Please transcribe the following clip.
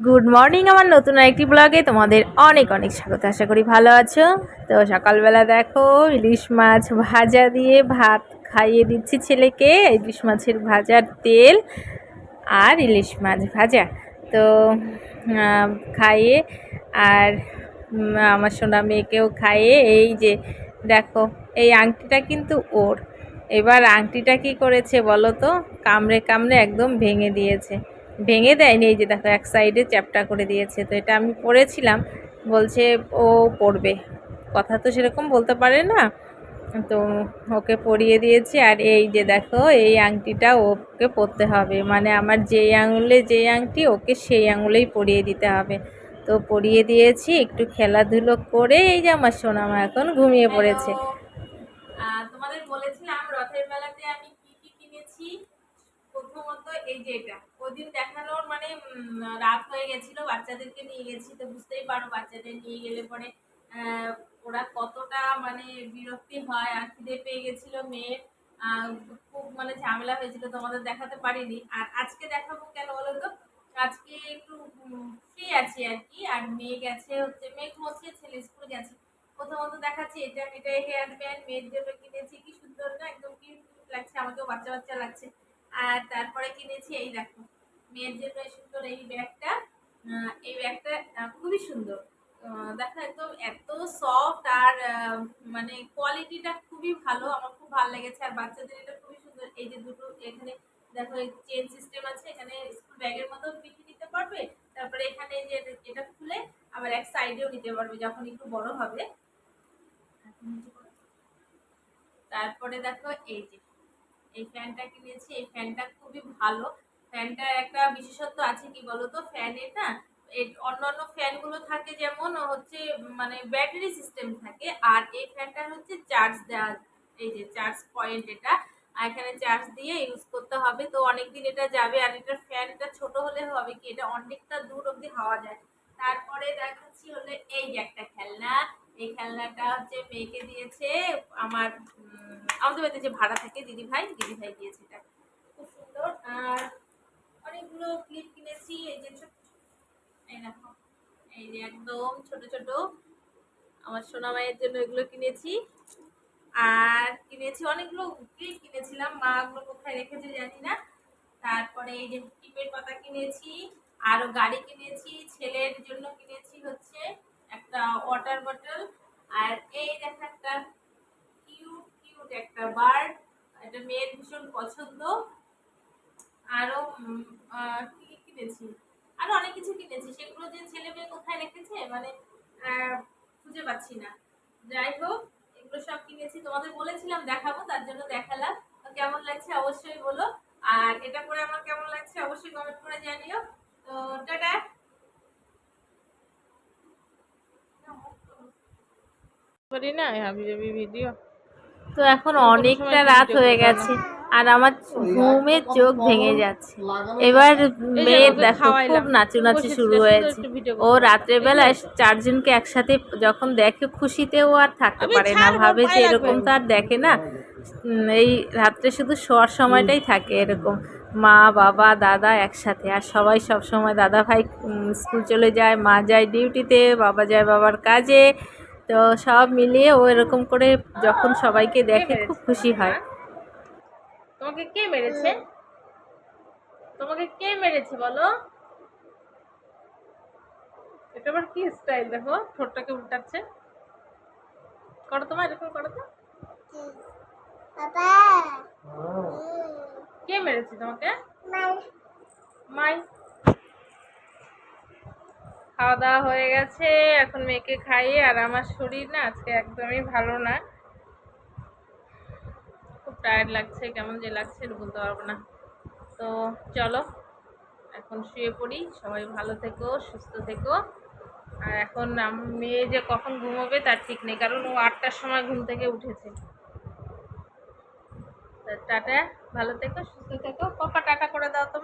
Good morning আমার নতুন একটি ব্লগে তোমাদের অনেক অনেক স্বাগত। আশা করি ভালো আছো। তো সকালবেলা দেখো, ইলিশ মাছ ভাজা দিয়ে ভাত খাইয়ে দিচ্ছি ছেলেকে, ইলিশ মাছের ভাজার তেল আর ইলিশ মাছ ভাজা। তো খাইয়ে আর আমার সোনা মেয়েকেও খাইয়ে এই যে দেখো, এই আংটিটা কিন্তু ওর। এবার আংটিটা কি করেছে বলো তো? কামড়ে কামড়ে একদম ভেঙে দিয়েছে। ভেঙে দেয়নি, এই যে দেখো এক সাইডে চ্যাপটা করে দিয়েছে। তো এটা আমি পড়েছিলাম, বলছে ও পড়বে। কথা তো সেরকম বলতে পারে না। তো ওকে পরিয়ে দিয়েছি, আর এই যে দেখো, এই আংটিটা ওকে পরতে হবে। মানে আমার যেই আঙুলে যেই আংটি, ওকে সেই আঙুলেই পরিয়ে দিতে হবে। তো পরিয়ে দিয়েছি, একটু খেলাধুলো করে এই যে আমার সোনামা এখন ঘুমিয়ে পড়েছে। তোমাদের বলেছিলাম রথের মেলাতে আমি কি কি কিনেছি? প্রথমত এই যে এটা। ওদিন দেখানোর মানে রাত হয়ে গেছিল, বাচ্চাদেরকে নিয়ে গেছি, তো বুঝতেই পারো বাচ্চাদের নিয়ে গেলে পরে ওরা কতটা মানে বিরক্তি হয় আর খিদে পেয়ে গেছিল মেয়ের। খুব মানে ঝামেলা হয়েছিল, তোমাদের দেখাতে পারিনি। আর আজকে দেখাবো কেন বলো তো? আজকে একটু ফ্রি আছি আর কি, আর মেয়ে গেছে হচ্ছে, মেয়ে ঘুমোচ্ছে, ছেলে স্কুল গেছে। প্রথমত দেখাচ্ছি, এটা এটা হেয়ার ব্যান্ড মেয়ের জন্য কিনেছি, কি সুন্দর না, একদম কি লাগছে, আমাকেও বাচ্চা বাচ্চা লাগছে। আর তারপরে কিনেছি এই দেখো। মেয়ের জন্য সুন্দর এই ব্যাগটা। এই ব্যাগটা খুবই সুন্দর। দেখো একদম এত সফট আর মানে কোয়ালিটিটা খুবই ভালো। আমার খুব ভালো লেগেছে। আর বাচ্চাদের এটা খুবই সুন্দর। এই যে দুটো এখানে দেখো চেন সিস্টেম আছে। এখানে স্কুল ব্যাগের মতো পিঠে নিতে পারবে। তারপরে এখানে যে এটা খুলে আবার এক সাইডেও নিতে পারবে যখন একটু বড় হবে। তারপরে দেখো, এই যে এই ফ্যানটা কিনেছি এই ফ্যানটা খুবই ভালো। ফ্যানটার একটা বিশেষত্ব আছে কি বলতো? ফ্যানের না অন্যান্য ফ্যানগুলো থাকে যেমন হচ্ছে মানে ব্যাটারি সিস্টেম থাকে। আর এই ফ্যানটার হচ্ছে চার্জ দেওয়া, এই যে চার্জ পয়েন্ট এটা। এখানে চার্জ দিয়ে ইউজ করতে হবে। তো অনেকদিন এটা যাবে। আর এটার ফ্যানটা ছোট হলে হবে কি? এটা অনেকটা দূর অবধি হাওয়া যায়। তারপরে দেখাচ্ছি হলে এই যে একটা খেলনা। এই খেলনাটা হচ্ছে মেয়েকে দিয়েছে আমার আমাদের বাড়িতে যে ভাড়া থাকে দিদি ভাই দিদি ভাই দিয়েছে এটা। খুব সুন্দর। আর অনেকগুলো ক্লিপ কিনেছি, এই যে এই দেখো, এই যে একদম ছোট ছোট। আমার সোনা মায়ের জন্য এগুলো কিনেছি। আর কিনেছি অনেকগুলো ক্লিপ কিনেছিলাম। মা ওগুলো কোথায় রেখেছে জানি না। তারপরে এই যে টিপের পাতা কিনেছি, আরও গাড়ি কিনেছি, ছেলের জন্য কিনেছি হচ্ছে একটা ওয়াটার বটল আর এই দেখো একটা একটা বার্ড এটা মেয়ের ভীষণ পছন্দ। আরও কি কিনেছি? আরও অনেক কিছু কিনেছি। সেগুলো যে ছেলে মেয়ে কোথায় রেখেছে মানে খুঁজে পাচ্ছি না। যাই হোক, এগুলো সব কিনেছি। তোমাদের বলেছিলাম দেখাবো, তার জন্য দেখালাম। কেমন লাগছে অবশ্যই বলো। আর এটা পরে আমার কেমন লাগছে অবশ্যই কমেন্ট করে জানিও। তো টাটা। করি না ভিডিও তো এখন অনেকটা রাত হয়ে গেছে আর আমার ঘুমে চোখ ভেঙে যাচ্ছে। এবার মেয়ের দেখো খুব নাচুনাচি শুরু হয়েছে। ও রাত্রেবেলায় চারজনকে একসাথে যখন দেখে খুশিতে ও আর থাকতে পারে না ভাবে যে এরকম তো আর দেখে না। এই রাত্রে শুধু শোয়ার সময়টাই থাকে এরকম। মা বাবা দাদা একসাথে। আর সবাই সব সময় দাদা ভাই স্কুল চলে যায় মা যায় ডিউটিতে বাবা যায় বাবার কাজে। তো সব মিলিয়ে ও এরকম করে যখন সবাইকে দেখে খুব খুশি হয়। তোমাকে কে মেরেছে? তোমাকে কে মেরেছে বলো? এটা আবার কি স্টাইল দেখো? ঠোঁটটাকে উল্টাচ্ছে। করো তোমার এরকম করো তো। কে মেরেছে তোমাকে? মাই। খাওয়া দাওয়া হয়ে গেছে, এখন মেয়েকে খাইয়ে, আর আমার শরীর না আজকে একদমই ভালো না। খুব টায়ার্ড লাগছে, কেমন যে লাগছে বলতে পারব না। তো চলো, এখন শুয়ে পড়ি, সবাই ভালো থেকো, সুস্থ থেকো। আর এখন মেয়ে যে কখন ঘুমোবে তার ঠিক নেই, কারণ ও আটটার সময় ঘুম থেকে উঠেছে। টাটা, ভালো থেকো, সুস্থ থেকো। পাপা, টাটা করে দাও তোমার।